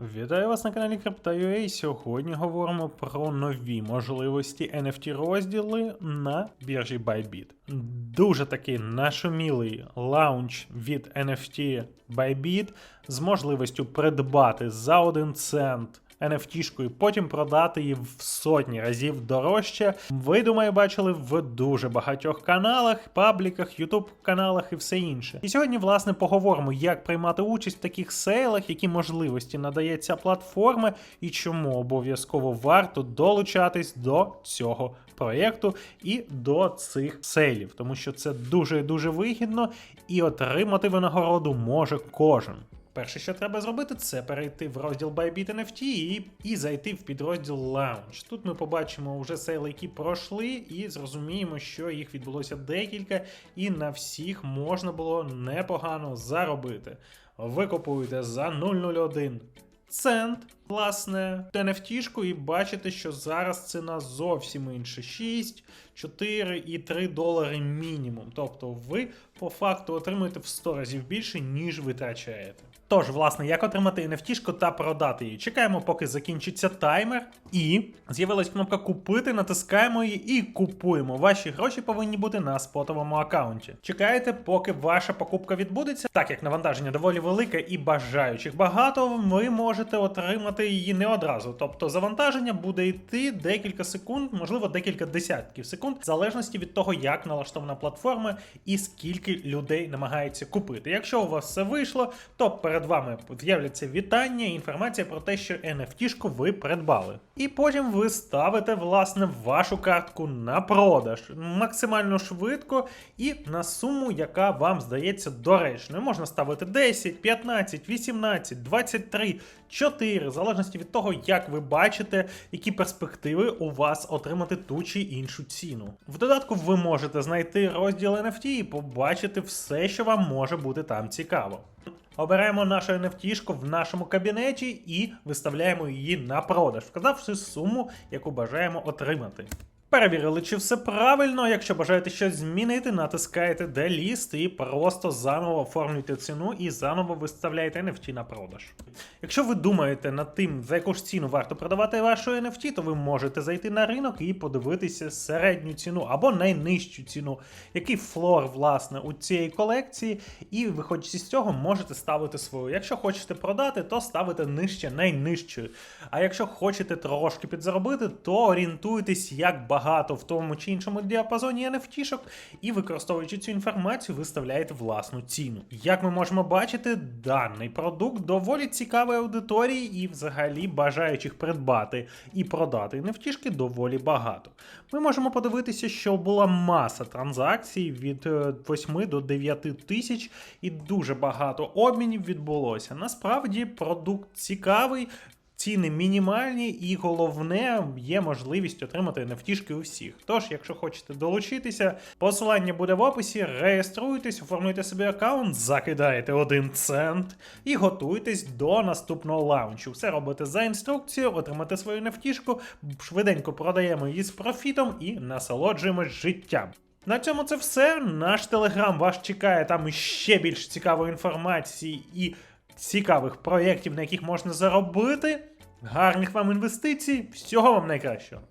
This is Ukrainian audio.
Вітаю вас на каналі Crypto.ua. Сьогодні говоримо про нові можливості NFT розділи на біржі Bybit. Дуже такий нашумілий лаунч від NFT Bybit з можливістю придбати за 1 цент NFT-шку і потім продати її в сотні разів дорожче. Ви, думаю, бачили в дуже багатьох каналах, пабліках, ютуб каналах і все інше. І сьогодні, власне, поговоримо, як приймати участь в таких сейлах, які можливості надає ця платформа, і чому обов'язково варто долучатись до цього проєкту і до цих сейлів, тому що це дуже дуже вигідно, і отримати винагороду може кожен. Перше, що треба зробити, це перейти в розділ Bybit NFT і, і зайти в підрозділ Launch. Тут ми побачимо вже сейли, які пройшли, і зрозуміємо, що їх відбулося декілька, і на всіх можна було непогано заробити. Ви купуєте за 001 цент, власне, NFT-шку, і бачите, що зараз ціна зовсім інша. 6, 4 і 3 долари мінімум. Тобто ви по факту отримуєте в 100 разів більше, ніж витрачаєте. Тож, власне, як отримати NFT-шку та продати її? Чекаємо, поки закінчиться таймер, і з'явилась кнопка Купити, натискаємо її і купуємо. Ваші гроші повинні бути на спотовому аккаунті. Чекаєте, поки ваша покупка відбудеться. Так як навантаження доволі велике і бажаючих багато, ви можете отримати її не одразу. Тобто завантаження буде йти декілька секунд, можливо, декілька десятків секунд, в залежності від того, як налаштована платформа і скільки людей намагається купити. Якщо у вас все вийшло, то перед вами з'являться вітання і інформація про те, що NFT-шку ви придбали. І потім ви ставите власне вашу картку на продаж максимально швидко і на суму, яка вам здається доречною. Можна ставити 10, 15, 18, 23, 4, в залежності від того, як ви бачите, які перспективи у вас отримати ту чи іншу ціну. В додатку ви можете знайти розділ NFT і побачити все, що вам може бути там цікаво. Обираємо нашу NFT в нашому кабінеті і виставляємо її на продаж, вказавши суму, яку бажаємо отримати. Перевірили, чи все правильно. Якщо бажаєте щось змінити, натискаєте Delist і просто заново оформлюєте ціну і заново виставляєте NFT на продаж. Якщо ви думаєте над тим, за яку ж ціну варто продавати вашу NFT, то ви можете зайти на ринок і подивитися середню ціну або найнижчу ціну, який флор, власне, у цієї колекції, і виходячи з цього, можете ставити свою. Якщо хочете продати, то ставите нижче найнижчою. А якщо хочете трошки підзаробити, то орієнтуйтесь, як багато в тому чи іншому діапазоні NFT-шок, і використовуючи цю інформацію, виставляєте власну ціну. Як ми можемо бачити, даний продукт доволі цікавий аудиторії і взагалі бажаючих придбати і продати NFT-шки доволі багато. Ми можемо подивитися, що була маса транзакцій від е, 8 до 9 тисяч, і дуже багато обмінів відбулося. Насправді продукт цікавий. Ціни мінімальні, і головне є можливість отримати NFT-шки у всіх. Тож, якщо хочете долучитися, посилання буде в описі. Реєструйтесь, оформлюйте собі аккаунт, закидаєте один цент і готуйтесь до наступного лаунчу. Все робите за інструкцією, отримати свою NFT-шку, швиденько продаємо її з профітом і насолоджуємось життям. На цьому це все. Наш телеграм вас чекає там ще більш цікавої інформації і цікавих проєктів, на яких можна заробити. Гарних вам інвестицій, всього вам найкращого.